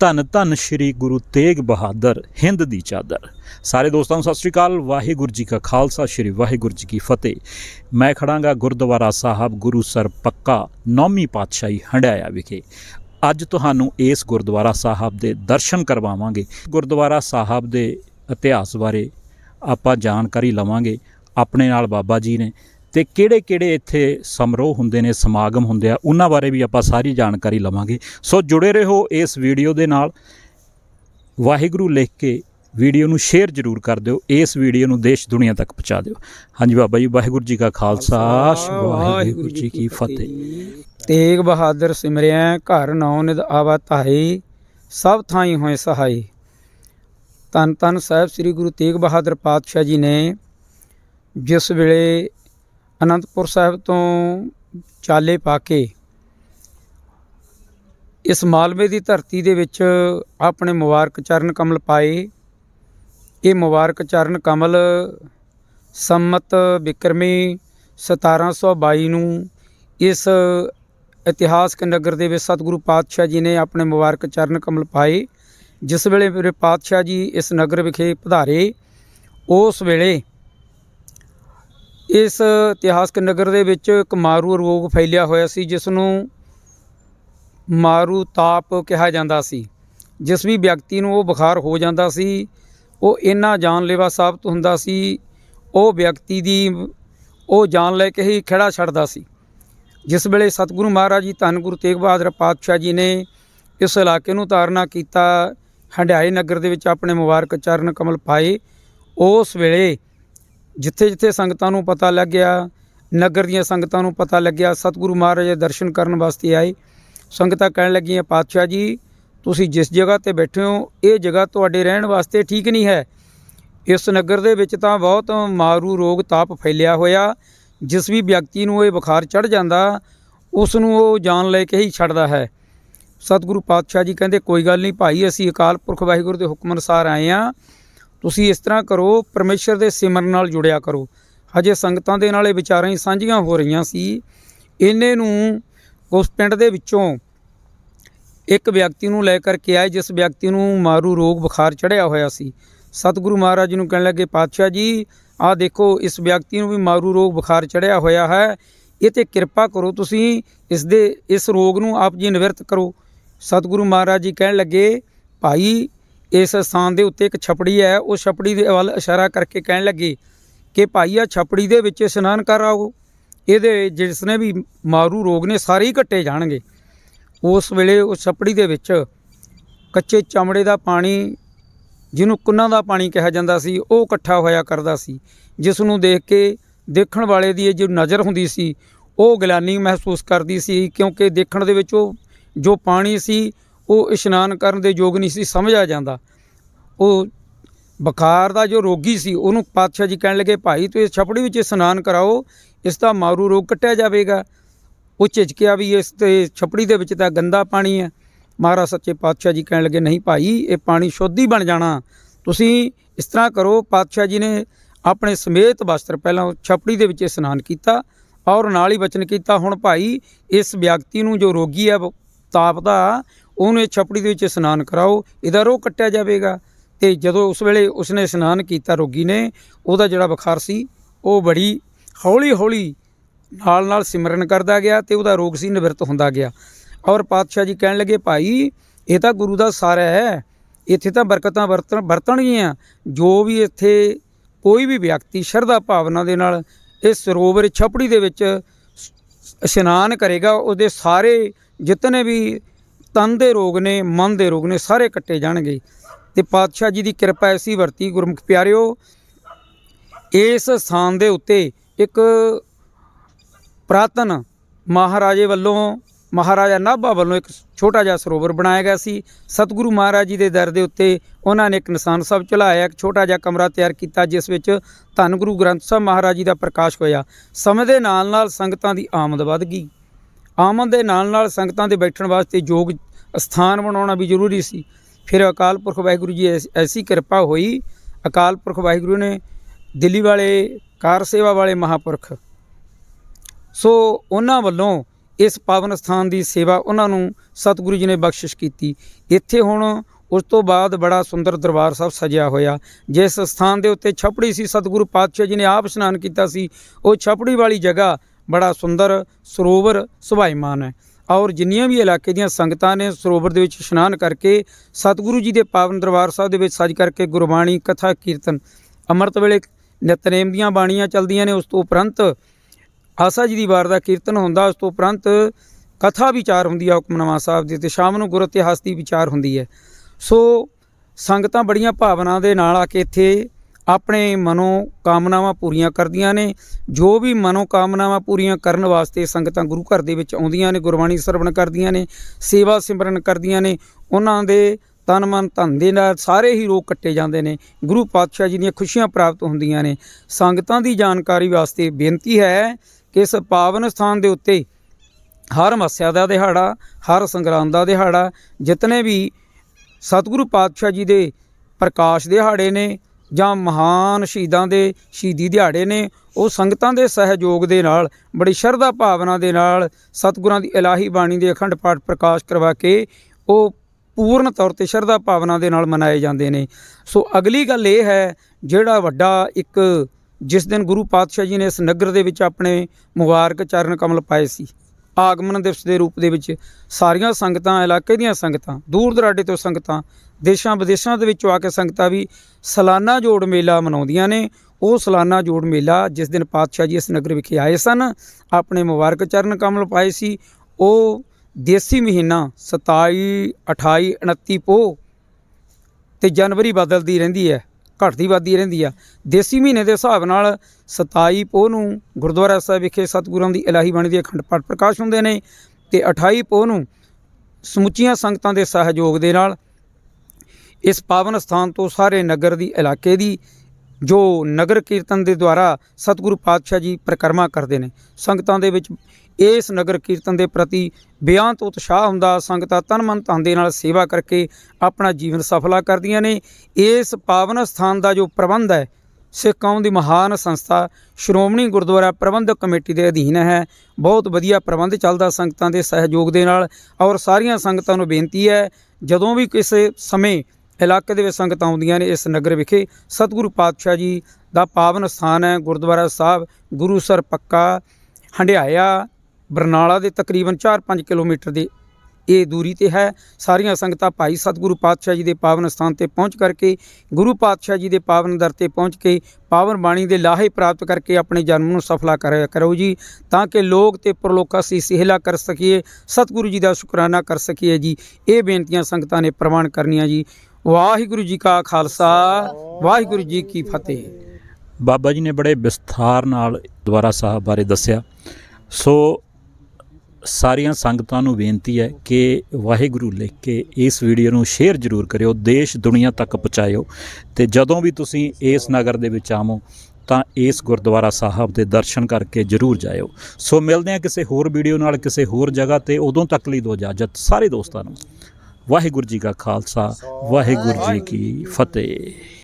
ਧੰਨ ਧੰਨ ਸ੍ਰੀ ਗੁਰੂ ਤੇਗ ਬਹਾਦਰ ਹਿੰਦ ਦੀ ਚਾਦਰ। ਸਾਰੇ ਦੋਸਤਾਂ ਨੂੰ ਸਤਿ ਸ੍ਰੀ ਅਕਾਲ, ਵਾਹਿਗੁਰੂ ਜੀ ਕਾ ਖਾਲਸਾ, ਸ੍ਰੀ ਵਾਹਿਗੁਰੂ ਜੀ ਕੀ ਫਤਿਹ। ਮੈਂ ਖੜਾਂਗਾ ਗੁਰਦੁਆਰਾ ਸਾਹਿਬ ਗੁਰੂ ਸਰ ਪੱਕਾ ਨੌਵੀਂ ਪਾਤਸ਼ਾਹੀ ਹੰਡਾਇਆ ਵਿਖੇ। ਅੱਜ ਤੁਹਾਨੂੰ ਇਸ ਗੁਰਦੁਆਰਾ ਸਾਹਿਬ ਦੇ ਦਰਸ਼ਨ ਕਰਵਾਵਾਂਗੇ। ਗੁਰਦੁਆਰਾ ਸਾਹਿਬ ਦੇ ਇਤਿਹਾਸ ਬਾਰੇ ਆਪਾਂ ਜਾਣਕਾਰੀ ਲਵਾਂਗੇ। ਆਪਣੇ ਨਾਲ ਬਾਬਾ ਜੀ ਨੇ ਤੇ ਕਿਹੜੇ ਕਿਹੜੇ ਇੱਥੇ ਸਮਾਰੋਹ ਹੁੰਦੇ ਨੇ ਸਮਾਗਮ ਹੁੰਦੇ ਆ ਉਹਨਾਂ ਬਾਰੇ ਵੀ ਆਪਾਂ ਸਾਰੀ ਜਾਣਕਾਰੀ ਲਵਾਂਗੇ। ਸੋ ਜੁੜੇ ਰਹੋ ਇਸ ਵੀਡੀਓ ਦੇ ਨਾਲ। ਵਾਹਿਗੁਰੂ ਲਿਖ ਕੇ ਵੀਡੀਓ ਨੂੰ ਸ਼ੇਅਰ ਜ਼ਰੂਰ ਕਰ ਦਿਓ ਇਸ ਵੀਡੀਓ ਨੂੰ ਦੇਸ਼ ਦੁਨੀਆ ਤੱਕ ਪਹੁੰਚਾ ਦਿਓ। ਹਾਂਜੀ ਬਾਬਾ ਜੀ ਵਾਹਿਗੁਰੂ ਜੀ ਕਾ ਖਾਲਸਾ ਵਾਹਿਗੁਰੂ ਜੀ ਕੀ ਫਤਿਹ। ਤੇਗ ਬਹਾਦਰ ਸਿਮਰਿਆ ਘਰ ਨੌ ਨਿਦ ਆਵਾ ਧਾਈ ਸਭ ਥਾਈ ਹੋਏ ਸਹਾਈ। ਤਨ ਤਨ ਸਾਹਿਬ ਸ੍ਰੀ ਗੁਰੂ ਤੇਗ ਬਹਾਦਰ ਪਾਤਸ਼ਾਹ ਜੀ ਨੇ ਜਿਸ ਵੇਲੇ ਅਨੰਦਪੁਰ ਸਾਹਿਬ ਤੋਂ ਚਾਲੇ ਪਾ ਕੇ ਇਸ ਮਾਲਵੇ ਦੀ ਧਰਤੀ ਦੇ ਵਿੱਚ ਆਪਣੇ ਮੁਬਾਰਕ ਚਰਨ ਕਮਲ ਪਾਏ। ਇਹ ਮੁਬਾਰਕ ਚਰਨ ਕਮਲ ਸੰਮਤ ਬਿਕਰਮੀ 1722 ਨੂੰ ਇਸ ਇਤਿਹਾਸਕ ਨਗਰ ਦੇ ਵਿੱਚ ਸਤਿਗੁਰੂ ਪਾਤਸ਼ਾਹ ਜੀ ਨੇ ਆਪਣੇ ਮੁਬਾਰਕ ਚਰਨ ਕਮਲ ਪਾਏ। ਜਿਸ ਵੇਲੇ ਮੇਰੇ ਪਾਤਸ਼ਾਹ ਜੀ ਇਸ ਨਗਰ ਵਿਖੇ ਪਧਾਰੇ, ਉਸ ਵੇਲੇ ਇਸ ਇਤਿਹਾਸਕ ਨਗਰ ਦੇ ਵਿੱਚ ਇੱਕ ਮਾਰੂ ਰੋਗ ਫੈਲਿਆ ਹੋਇਆ ਸੀ ਜਿਸ ਨੂੰ ਮਾਰੂ ਤਾਪ ਕਿਹਾ ਜਾਂਦਾ ਸੀ। ਜਿਸ ਵੀ ਵਿਅਕਤੀ ਨੂੰ ਉਹ ਬੁਖਾਰ ਹੋ ਜਾਂਦਾ ਸੀ, ਉਹ ਇੰਨਾ ਜਾਨਲੇਵਾ ਸਾਬਤ ਹੁੰਦਾ ਸੀ, ਉਹ ਵਿਅਕਤੀ ਦੀ ਉਹ ਜਾਨ ਲੈ ਕੇ ਹੀ ਖੜਾ ਛੱਡਦਾ ਸੀ। ਜਿਸ ਵੇਲੇ ਸਤਿਗੁਰੂ ਮਹਾਰਾਜ ਜੀ ਧੰਨ ਗੁਰੂ ਤੇਗ ਬਹਾਦਰ ਪਾਤਸ਼ਾਹ ਜੀ ਨੇ ਇਸ ਇਲਾਕੇ ਨੂੰ ਤਾਰਨਾ ਕੀਤਾ ਹੰਡਿਆਏ ਨਗਰ ਦੇ ਵਿੱਚ ਆਪਣੇ ਮੁਬਾਰਕ ਚਰਨ ਕਮਲ ਪਾਏ, ਉਸ ਵੇਲੇ ਜਿੱਥੇ ਜਿੱਥੇ ਸੰਗਤਾਂ ਨੂੰ ਪਤਾ ਲੱਗਿਆ, ਨਗਰ ਦੀਆਂ ਸੰਗਤਾਂ ਨੂੰ ਪਤਾ ਲੱਗਿਆ, ਸਤਿਗੁਰੂ ਮਹਾਰਾਜ ਦੇ ਦਰਸ਼ਨ ਕਰਨ ਵਾਸਤੇ ਆਏ। ਸੰਗਤਾਂ ਕਹਿਣ ਲੱਗੀਆਂ, ਪਾਤਸ਼ਾਹ ਜੀ, ਤੁਸੀਂ ਜਿਸ ਜਗ੍ਹਾ ਤੇ ਬੈਠੇ ਹੋ, ਇਹ ਜਗ੍ਹਾ ਤੁਹਾਡੇ ਰਹਿਣ ਵਾਸਤੇ ਠੀਕ ਨਹੀਂ ਹੈ। ਇਸ ਨਗਰ ਦੇ ਵਿੱਚ ਤਾਂ ਬਹੁਤ ਮਾਰੂ ਰੋਗ ਤਾਪ ਫੈਲਿਆ ਹੋਇਆ। ਜਿਸ ਵੀ ਵਿਅਕਤੀ ਨੂੰ ਇਹ ਬੁਖਾਰ ਚੜ ਜਾਂਦਾ, ਉਸ ਨੂੰ ਉਹ ਜਾਨ ਲੈ ਕੇ ਹੀ ਛੱਡਦਾ ਹੈ। ਸਤਿਗੁਰੂ ਪਾਤਸ਼ਾਹ ਜੀ ਕਹਿੰਦੇ, ਕੋਈ ਗੱਲ ਨਹੀਂ, ਭਾਈ, ਅਸੀਂ ਅਕਾਲ ਪੁਰਖ ਵਾਹਿਗੁਰੂ ਦੇ ਹੁਕਮ ਅਨੁਸਾਰ ਆਏ ਆ ਤੁਸੀਂ ਇਸ ਤਰ੍ਹਾਂ ਕਰੋ, ਪਰਮੇਸ਼ਰ ਦੇ ਸਿਮਰਨ ਨਾਲ ਜੁੜਿਆ ਕਰੋ। ਹਜੇ ਸੰਗਤਾਂ ਦੇ ਨਾਲ ਇਹ ਵਿਚਾਰਾਂ ਹੀ ਸਾਂਝੀਆਂ ਹੋ ਰਹੀਆਂ ਸੀ। ਇਹਨੇ ਨੂੰ ਉਸ ਪਿੰਡ ਦੇ ਵਿੱਚੋਂ ਇੱਕ ਵਿਅਕਤੀ ਨੂੰ ਲੈ ਕਰਕੇ ਆਏ, ਜਿਸ ਵਿਅਕਤੀ ਨੂੰ ਮਾਰੂ ਰੋਗ ਬੁਖਾਰ ਚੜਿਆ ਹੋਇਆ ਸੀ। ਸਤਿਗੁਰੂ ਮਹਾਰਾਜ ਜੀ ਨੂੰ ਕਹਿਣ ਲੱਗੇ, ਪਾਤਸ਼ਾਹ ਜੀ, ਆਹ ਦੇਖੋ, ਇਸ ਵਿਅਕਤੀ ਨੂੰ ਵੀ ਮਾਰੂ ਰੋਗ ਬੁਖਾਰ ਚੜਿਆ ਹੋਇਆ ਹੈ। ਇਹ ਤੇ ਕਿਰਪਾ ਕਰੋ ਤੁਸੀਂ ਇਸ ਦੇ, ਇਸ ਰੋਗ ਨੂੰ ਆਪ ਜੀ ਨਿਵਰਤ ਕਰੋ। ਸਤਿਗੁਰੂ ਮਹਾਰਾਜ ਜੀ ਕਹਿਣ ਲੱਗੇ, ਭਾਈ ਇਸ ਸਥਾਨ ਦੇ ਉੱਤੇ ਇੱਕ ਛਪੜੀ ਹੈ। ਉਹ ਛਪੜੀ ਦੇ ਵੱਲ ਇਸ਼ਾਰਾ ਕਰਕੇ ਕਹਿਣ ਲੱਗੇ ਕਿ ਭਾਈ ਆ ਛਪੜੀ ਦੇ ਵਿੱਚ ਇਸ਼ਨਾਨ ਕਰ ਆਓ। ਇਹਦੇ ਜਿਸ ਨੇ ਵੀ ਮਾਰੂ ਰੋਗ ਨੇ, ਸਾਰੇ ਹੀ ਕੱਟੇ ਜਾਣਗੇ। ਉਸ ਵੇਲੇ ਉਸ ਛਪੜੀ ਦੇ ਵਿੱਚ ਕੱਚੇ ਚਮੜੇ ਦਾ ਪਾਣੀ, ਜਿਹਨੂੰ ਕੁੰਨਾਂ ਦਾ ਪਾਣੀ ਕਿਹਾ ਜਾਂਦਾ ਸੀ, ਉਹ ਇਕੱਠਾ ਹੋਇਆ ਕਰਦਾ ਸੀ। ਜਿਸ ਨੂੰ ਦੇਖ ਕੇ ਦੇਖਣ ਵਾਲੇ ਦੀ ਇਹ ਜੋ ਨਜ਼ਰ ਹੁੰਦੀ ਸੀ, ਉਹ ਗਲਾਨੀ ਮਹਿਸੂਸ ਕਰਦੀ ਸੀ ਕਿਉਂਕਿ ਦੇਖਣ ਦੇ ਵਿੱਚ ਉਹ ਜੋ ਪਾਣੀ ਸੀ ਉਹ ਇਸ਼ਨਾਨ ਕਰਨ ਦੇ ਯੋਗ ਨਹੀਂ ਸੀ, ਸਮਝਿਆ ਜਾਂਦਾ। ਉਹ ਬੁਖਾਰ ਦਾ ਜੋ ਰੋਗੀ ਸੀ, ਉਹਨੂੰ ਪਾਤਸ਼ਾਹ ਜੀ ਕਹਿਣ ਲੱਗੇ, ਭਾਈ, ਤੂੰ ਇਸ ਛਪੜੀ ਵਿੱਚ ਇਸ਼ਨਾਨ ਕਰਾਓ, ਇਸ ਦਾ ਮਾਰੂ ਰੋਗ ਕੱਟਿਆ ਜਾਵੇਗਾ। ਉਹ ਝਿਜਕਿਆ ਵੀ ਇਸ ਤੇ ਛਪੜੀ ਦੇ ਵਿੱਚ ਤਾਂ ਗੰਦਾ ਪਾਣੀ ਹੈ। ਮਹਾਰਾਜ ਸੱਚੇ ਪਾਤਸ਼ਾਹ ਜੀ ਕਹਿਣ ਲੱਗੇ, ਨਹੀਂ ਭਾਈ, ਇਹ ਪਾਣੀ ਸ਼ੁੱਧੀ ਬਣ ਜਾਣਾ। ਤੁਸੀਂ ਇਸ ਤਰ੍ਹਾਂ ਕਰੋ, ਪਾਤਸ਼ਾਹ ਜੀ ਨੇ ਆਪਣੇ ਸਮੇਤ ਵਸਤਰ ਪਹਿਲਾਂ ਛਪੜੀ ਦੇ ਵਿੱਚ ਇਸ਼ਨਾਨ ਕੀਤਾ ਔਰ ਨਾਲ ਹੀ ਬਚਨ ਕੀਤਾ, ਹੁਣ ਭਾਈ, ਇਸ ਵਿਅਕਤੀ ਨੂੰ ਜੋ ਰੋਗੀ ਹੈ ਤਾਪ ਦਾ ਉਹਨੂੰ ਇਹ ਛਪੜੀ ਦੇ ਵਿੱਚ ਇਸ਼ਨਾਨ ਕਰਾਓ, ਇਹਦਾ ਰੋਗ ਕੱਟਿਆ ਜਾਵੇਗਾ। ਤੇ ਜਦੋਂ ਉਸ ਵੇਲੇ ਉਸਨੇ ਇਸ਼ਨਾਨ ਕੀਤਾ ਰੋਗੀ ਨੇ, ਉਹਦਾ ਜਿਹੜਾ ਬੁਖਾਰ ਸੀ, ਉਹ ਬੜੀ ਹੌਲੀ ਹੌਲੀ ਨਾਲ ਨਾਲ ਸਿਮਰਨ ਕਰਦਾ ਗਿਆ ਤੇ ਉਹਦਾ ਰੋਗ ਸੀ, ਨਿਵਰਤ ਹੁੰਦਾ ਗਿਆ। ਔਰ ਪਾਤਸ਼ਾਹ ਜੀ ਕਹਿਣ ਲੱਗੇ, ਭਾਈ, ਇਹ ਤਾਂ ਗੁਰੂ ਦਾ ਸਾਰਾ ਹੈ। ਇੱਥੇ ਤਾਂ ਬਰਕਤਾਂ ਵਰਤਣ, ਵਰਤਣਗੀਆਂ। ਜੋ ਵੀ ਇੱਥੇ ਕੋਈ ਵੀ ਵਿਅਕਤੀ ਸ਼ਰਧਾ ਭਾਵਨਾ ਦੇ ਨਾਲ ਇਸ ਸਰੋਵਰ ਛਪੜੀ ਦੇ ਵਿੱਚ ਇਸ਼ਨਾਨ ਕਰੇਗਾ, ਉਹਦੇ ਸਾਰੇ ਜਿਤਨੇ ਵੀ ਤਨ ਦੇ ਰੋਗ ਨੇ, ਮਨ ਦੇ ਰੋਗ ਨੇ, ਸਾਰੇ ਕੱਟੇ ਜਾਣਗੇ। ਤੇ ਪਾਤਸ਼ਾਹ ਜੀ ਦੀ ਕਿਰਪਾ ਐਸੀ ਵਰਤੀ, ਗੁਰਮੁਖ ਪਿਆਰਿਓ। ਇਸ ਸਥਾਨ ਦੇ ਉੱਤੇ ਇੱਕ ਪ੍ਰਾਤਨ ਮਹਾਰਾਜੇ ਵੱਲੋਂ, ਮਹਾਰਾਜਾ ਨਾਭਾ ਵੱਲੋਂ ਇੱਕ ਛੋਟਾ ਜਿਹਾ ਸਰੋਵਰ ਬਣਾਇਆ ਗਿਆ ਸੀ। ਸਤਿਗੁਰੂ ਮਹਾਰਾਜ ਜੀ ਦੇ ਦਰ ਦੇ ਉੱਤੇ ਉਹਨਾਂ ਨੇ ਇੱਕ ਨਿਸ਼ਾਨ ਸਾਹਿਬ ਚਲਾਇਆ ਇੱਕ ਛੋਟਾ ਜਿਹਾ ਕਮਰਾ ਤਿਆਰ ਕੀਤਾ, ਜਿਸ ਵਿੱਚ ਧੰਨ ਗੁਰੂ ਗ੍ਰੰਥ ਸਾਹਿਬ ਮਹਾਰਾਜ ਜੀ ਦਾ ਪ੍ਰਕਾਸ਼ ਹੋਇਆ। ਸਮੇਂ ਦੇ ਨਾਲ ਨਾਲ ਸੰਗਤਾਂ ਦੀ ਆਮਦ ਵੱਧ ਗਈ। ਆਮਦ ਦੇ ਨਾਲ ਨਾਲ ਸੰਗਤਾਂ ਦੇ ਬੈਠਣ ਵਾਸਤੇ ਯੋਗ ਸਥਾਨ ਬਣਾਉਣਾ ਵੀ ਜ਼ਰੂਰੀ ਸੀ। ਫਿਰ ਅਕਾਲ ਪੁਰਖ ਵਾਹਿਗੁਰੂ ਜੀ ਐਸ- ਐਸੀ ਕਿਰਪਾ ਹੋਈ। ਅਕਾਲ ਪੁਰਖ ਵਾਹਿਗੁਰੂ ਨੇ ਦਿੱਲੀ ਵਾਲੇ ਕਾਰ ਸੇਵਾ ਵਾਲੇ ਮਹਾਪੁਰਖ। ਸੋ ਉਹਨਾਂ ਵੱਲੋਂ ਇਸ ਪਾਵਨ ਸਥਾਨ ਦੀ ਸੇਵਾ ਉਹਨਾਂ ਨੂੰ ਸਤਿਗੁਰੂ ਜੀ ਨੇ ਬਖਸ਼ਿਸ਼ ਕੀਤੀ। ਇੱਥੇ ਹੁਣ ਉਸ ਤੋਂ ਬਾਅਦ ਬੜਾ ਸੁੰਦਰ ਦਰਬਾਰ ਸਾਹਿਬ ਸਜਿਆ ਹੋਇਆ। ਜਿਸ ਸਥਾਨ ਦੇ ਉੱਤੇ ਛਪੜੀ ਸੀ, ਸਤਿਗੁਰੂ ਪਾਤਸ਼ਾਹ ਜੀ ਨੇ ਆਪ ਇਸ਼ਨਾਨ ਕੀਤਾ ਸੀ। ਉਹ ਛਪੜੀ ਵਾਲੀ ਜਗ੍ਹਾ ਬੜਾ ਸੁੰਦਰ, ਸਰੋਵਰ ਸੁਭਾਈਮਾਨ ਹੈ। ਔਰ ਜਿੰਨੀਆਂ ਵੀ ਇਲਾਕੇ ਦੀਆਂ ਸੰਗਤਾਂ ਨੇ ਸਰੋਵਰ ਦੇ ਵਿੱਚ ਇਸ਼ਨਾਨ ਕਰਕੇ ਸਤਿਗੁਰੂ ਜੀ ਦੇ ਪਾਵਨ ਦਰਬਾਰ ਸਾਹਿਬ ਦੇ ਵਿੱਚ ਸਜ ਕਰਕੇ ਗੁਰਬਾਣੀ, ਕਥਾ, ਕੀਰਤਨ, ਅੰਮ੍ਰਿਤ ਵੇਲੇ ਨਿਤਨੇਮ ਦੀਆਂ ਬਾਣੀਆਂ ਚੱਲਦੀਆਂ ਨੇ, ਉਸ ਤੋਂ ਉਪਰੰਤ ਆਸਾ ਜੀ ਦੀ ਵਾਰ ਦਾ ਕੀਰਤਨ ਹੁੰਦਾ, ਉਸ ਤੋਂ ਉਪਰੰਤ ਕਥਾ ਵਿਚਾਰ ਹੁੰਦੀ ਆ ਹੁਕਮਨਾਮਾ ਸਾਹਿਬ ਦੀ ਤੇ ਸ਼ਾਮ ਨੂੰ ਗੁਰ ਇਤਿਹਾਸ ਦੀ ਵਿਚਾਰ ਹੁੰਦੀ ਹੈ। ਸੋ ਸੰਗਤਾਂ ਬੜੀਆਂ ਭਾਵਨਾ ਦੇ ਨਾਲ ਆ ਕੇ ਇੱਥੇ ਆਪਣੇ ਮਨੋ ਕਾਮਨਾਵਾਂ ਪੂਰੀਆਂ ਕਰਦੀਆਂ ਨੇ। ਜੋ ਵੀ ਮਨੋ ਕਾਮਨਾਵਾਂ ਪੂਰੀਆਂ ਕਰਨ ਵਾਸਤੇ ਸੰਗਤਾਂ ਗੁਰੂ ਘਰ ਦੇ ਵਿੱਚ ਆਉਂਦੀਆਂ ਨੇ, ਗੁਰਬਾਣੀ ਸਰਵਣ ਕਰਦੀਆਂ ਨੇ, ਸੇਵਾ ਸਿਮਰਨ ਕਰਦੀਆਂ ਨੇ, ਉਹਨਾਂ ਦੇ ਤਨ ਮਨ ਧਨ ਦੇ ਨਾਲ ਸਾਰੇ ਹੀ ਰੋਗ ਕੱਟੇ ਜਾਂਦੇ ਨੇ। ਗੁਰੂ ਪਾਤਸ਼ਾਹ ਜੀ ਦੀਆਂ ਖੁਸ਼ੀਆਂ ਪ੍ਰਾਪਤ ਹੁੰਦੀਆਂ ਨੇ। ਸੰਗਤਾਂ ਦੀ ਜਾਣਕਾਰੀ ਵਾਸਤੇ ਬੇਨਤੀ ਹੈ ਕਿ ਇਸ ਪਾਵਨ ਸਥਾਨ ਦੇ ਉੱਤੇ ਹਰ ਮੱਸਿਆ ਦਾ ਦਿਹਾੜਾ, ਹਰ ਸੰਗਰਾਂਦ ਦਾ ਦਿਹਾੜਾ, ਜਿਤਨੇ ਵੀ ਸਤਿਗੁਰੂ ਪਾਤਸ਼ਾਹ ਜੀ ਦੇ ਪ੍ਰਕਾਸ਼ ਦਿਹਾੜੇ ਨੇ ਜਾਂ ਮਹਾਨ ਸ਼ਹੀਦਾਂ ਦੇ ਸ਼ਹੀਦੀ ਦਿਹਾੜੇ ਨੇ, ਉਹ ਸੰਗਤਾਂ ਦੇ ਸਹਿਯੋਗ ਦੇ ਨਾਲ, ਬੜੀ ਸ਼ਰਧਾ ਭਾਵਨਾ ਦੇ ਨਾਲ ਸਤਿਗੁਰਾਂ ਦੀ ਇਲਾਹੀ ਬਾਣੀ ਦੇ ਅਖੰਡ ਪਾਠ ਪ੍ਰਕਾਸ਼ ਕਰਵਾ ਕੇ ਉਹ ਪੂਰਨ ਤੌਰ ਤੇ ਸ਼ਰਧਾ ਭਾਵਨਾ ਦੇ ਨਾਲ ਮਨਾਏ ਜਾਂਦੇ ਨੇ। ਸੋ ਅਗਲੀ ਗੱਲ ਇਹ ਹੈ, ਜਿਹੜਾ ਵੱਡਾ ਇੱਕ, ਜਿਸ ਦਿਨ ਗੁਰੂ ਪਾਤਸ਼ਾਹ ਜੀ ਨੇ ਇਸ ਨਗਰ ਦੇ ਵਿੱਚ ਆਪਣੇ ਮੁਬਾਰਕ ਚਰਨ ਕਮਲ ਪਾਏ ਸੀ ਆਗਮਨ ਦਿਵਸ ਦੇ ਰੂਪ ਦੇ ਵਿੱਚ ਸਾਰੀਆਂ ਸੰਗਤਾਂ, ਇਲਾਕੇ ਦੀਆਂ ਸੰਗਤਾਂ, ਦੂਰ ਦਰਾਡੇ ਤੋਂ ਸੰਗਤਾਂ, ਦੇਸ਼ਾਂ ਵਿਦੇਸ਼ਾਂ ਦੇ ਵਿੱਚੋਂ ਆ ਕੇ ਸੰਗਤਾਂ ਵੀ ਸਾਲਾਨਾ ਜੋੜ ਮੇਲਾ ਮਨਾਉਂਦੀਆਂ ਨੇ। ਉਹ ਸਾਲਾਨਾ ਜੋੜ ਮੇਲਾ ਜਿਸ ਦਿਨ ਪਾਤਸ਼ਾਹ ਜੀ ਇਸ ਨਗਰ ਵਿਖੇ ਆਏ ਸਨ, ਆਪਣੇ ਮੁਬਾਰਕ ਚਰਨ ਕਮਲ ਪਾਏ ਸੀ। ਉਹ ਦੇਸੀ ਮਹੀਨਾ 27 28 29 ਪੋਹ ਤੇ ਜਨਵਰੀ ਬਦਲਦੀ ਰਹਿੰਦੀ ਹੈ। ਘਟਦੀ ਵੱਧਦੀ ਰਹਿੰਦੀ ਆ। ਦੇਸੀ ਮਹੀਨੇ ਦੇ ਹਿਸਾਬ ਨਾਲ 27 ਪੋਹ ਨੂੰ ਗੁਰਦੁਆਰਾ ਸਾਹਿਬ ਵਿਖੇ ਸਤਿਗੁਰਾਂ ਦੀ ਇਲਾਹੀ ਬਾਣੀ ਦੇ ਅਖੰਡ ਪਾਠ ਪ੍ਰਕਾਸ਼ ਹੁੰਦੇ ਨੇ ਤੇ 28 ਪੋਹ ਨੂੰ ਸਮੁੱਚੀਆਂ ਸੰਗਤਾਂ ਦੇ ਸਹਿਯੋਗ ਦੇ ਨਾਲ ਇਸ ਪਾਵਨ ਸਥਾਨ ਤੋਂ ਸਾਰੇ ਨਗਰ ਦੀ ਇਲਾਕੇ ਦੀ ਜੋ ਨਗਰ ਕੀਰਤਨ ਦੇ ਦੁਆਰਾ ਸਤਿਗੁਰੂ ਪਾਤਸ਼ਾਹ ਜੀ ਪ੍ਰਕਰਮਾ ਕਰਦੇ ਨੇ। ਸੰਗਤਾਂ ਦੇ ਵਿੱਚ ਇਸ ਨਗਰ ਕੀਰਤਨ ਦੇ ਪ੍ਰਤੀ ਬੇਅੰਤ ਉਤਸ਼ਾਹ ਹੁੰਦਾ ਸੰਗਤਾਂ ਤਨ ਮਨ ਧਨ ਦੇ ਨਾਲ ਸੇਵਾ ਕਰਕੇ ਆਪਣਾ ਜੀਵਨ ਸਫਲਾ ਕਰਦੀਆਂ ਨੇ। ਇਸ ਪਾਵਨ ਸਥਾਨ ਦਾ ਜੋ ਪ੍ਰਬੰਧ ਹੈ, ਸਿੱਖ ਕੌਮ ਦੀ ਮਹਾਨ ਸੰਸਥਾ ਸ਼੍ਰੋਮਣੀ ਗੁਰਦੁਆਰਾ ਪ੍ਰਬੰਧਕ ਕਮੇਟੀ ਦੇ ਅਧੀਨ ਹੈ। ਬਹੁਤ ਵਧੀਆ ਪ੍ਰਬੰਧ ਚੱਲਦਾ ਸੰਗਤਾਂ ਦੇ ਸਹਿਯੋਗ ਦੇ ਨਾਲ ਔਰ ਸਾਰੀਆਂ ਸੰਗਤਾਂ ਨੂੰ ਬੇਨਤੀ ਹੈ, ਜਦੋਂ ਵੀ ਕਿਸੇ ਸਮੇਂ ਇਲਾਕੇ ਦੇ ਵਿੱਚ ਸੰਗਤਾਂ ਆਉਂਦੀਆਂ ਨੇ ਇਸ ਨਗਰ ਵਿਖੇ, ਸਤਿਗੁਰੂ ਪਾਤਸ਼ਾਹ ਜੀ ਦਾ ਪਾਵਨ ਸਥਾਨ ਹੈ ਗੁਰਦੁਆਰਾ ਸਾਹਿਬ ਗੁਰੂਸਰ ਪੱਕਾ ਹੰਡਿਆਇਆ। ਬਰਨਾਲਾ ਦੇ ਤਕਰੀਬਨ 4-5 ਕਿਲੋਮੀਟਰ ਦੇ ਇਹ ਦੂਰੀ ਤੇ ਹੈ। ਸਾਰੀਆਂ ਸੰਗਤਾਂ ਭਾਈ ਸਤਿਗੁਰੂ ਪਾਤਸ਼ਾਹ ਜੀ ਦੇ ਪਾਵਨ ਸਥਾਨ ਤੇ ਪਹੁੰਚ ਕਰਕੇ, ਗੁਰੂ ਪਾਤਸ਼ਾਹ ਜੀ ਦੇ ਪਾਵਨ ਦਰ ਤੇ ਪਹੁੰਚ ਕੇ, ਪਾਵਨ ਬਾਣੀ ਦੇ ਲਾਹੇ ਪ੍ਰਾਪਤ ਕਰਕੇ ਆਪਣੇ ਜਨਮ ਨੂੰ ਸਫਲਾ ਕਰੋ ਜੀ, ਤਾਂ ਕਿ ਲੋਕ ਤੇ ਪਰਲੋਕਾਂ ਸੀ ਸਿਹਲਾ ਕਰ ਸਕੀਏ, ਸਤਿਗੁਰੂ ਜੀ ਦਾ ਸ਼ੁਕਰਾਨਾ ਕਰ ਸਕੀਏ ਜੀ। ਇਹ ਬੇਨਤੀਆਂ ਸੰਗਤਾਂ ਨੇ ਪ੍ਰਵਾਨ ਕਰਨੀਆਂ ਜੀ। ਵਾਹਿਗੁਰੂ ਜੀ ਕਾ ਖਾਲਸਾ, ਵਾਹਿਗੁਰੂ ਜੀ ਕੀ ਫਤਿਹ। ਬਾਬਾ ਜੀ ਨੇ ਬੜੇ ਵਿਸਥਾਰ ਨਾਲ ਦੁਆਰਾ ਸਾਹਿਬ ਬਾਰੇ ਦੱਸਿਆ। ਸੋ ਸਾਰੀਆਂ ਸੰਗਤਾਂ ਨੂੰ ਬੇਨਤੀ ਹੈ ਕਿ ਵਾਹਿਗੁਰੂ ਲਿਖ ਕੇ ਇਸ ਵੀਡੀਓ ਨੂੰ ਸ਼ੇਅਰ ਜ਼ਰੂਰ ਕਰਿਓ, ਦੇਸ਼ ਦੁਨੀਆ ਤੱਕ ਪਹੁੰਚਾਇਓ ਤੇ ਜਦੋਂ ਵੀ ਤੁਸੀਂ ਇਸ ਨਗਰ ਦੇ ਵਿੱਚ ਆਵੋ ਤਾਂ ਇਸ ਗੁਰਦੁਆਰਾ ਸਾਹਿਬ ਦੇ ਦਰਸ਼ਨ ਕਰਕੇ ਜ਼ਰੂਰ ਜਾਇਓ। ਸੋ ਮਿਲਦੇ ਹਾਂ ਕਿਸੇ ਹੋਰ ਵੀਡੀਓ ਨਾਲ ਕਿਸੇ ਹੋਰ ਜਗ੍ਹਾ ਤੇ। ਉਦੋਂ ਤੱਕ ਲਈ ਦਿਓ ਇਜਾਜ਼ਤ ਸਾਰੇ ਦੋਸਤਾਂ ਨੂੰ। ਵਾਹਿਗੁਰੂ ਜੀ ਕਾ ਖਾਲਸਾ, ਵਾਹਿਗੁਰੂ ਜੀ ਕੀ ਫਤਿਹ।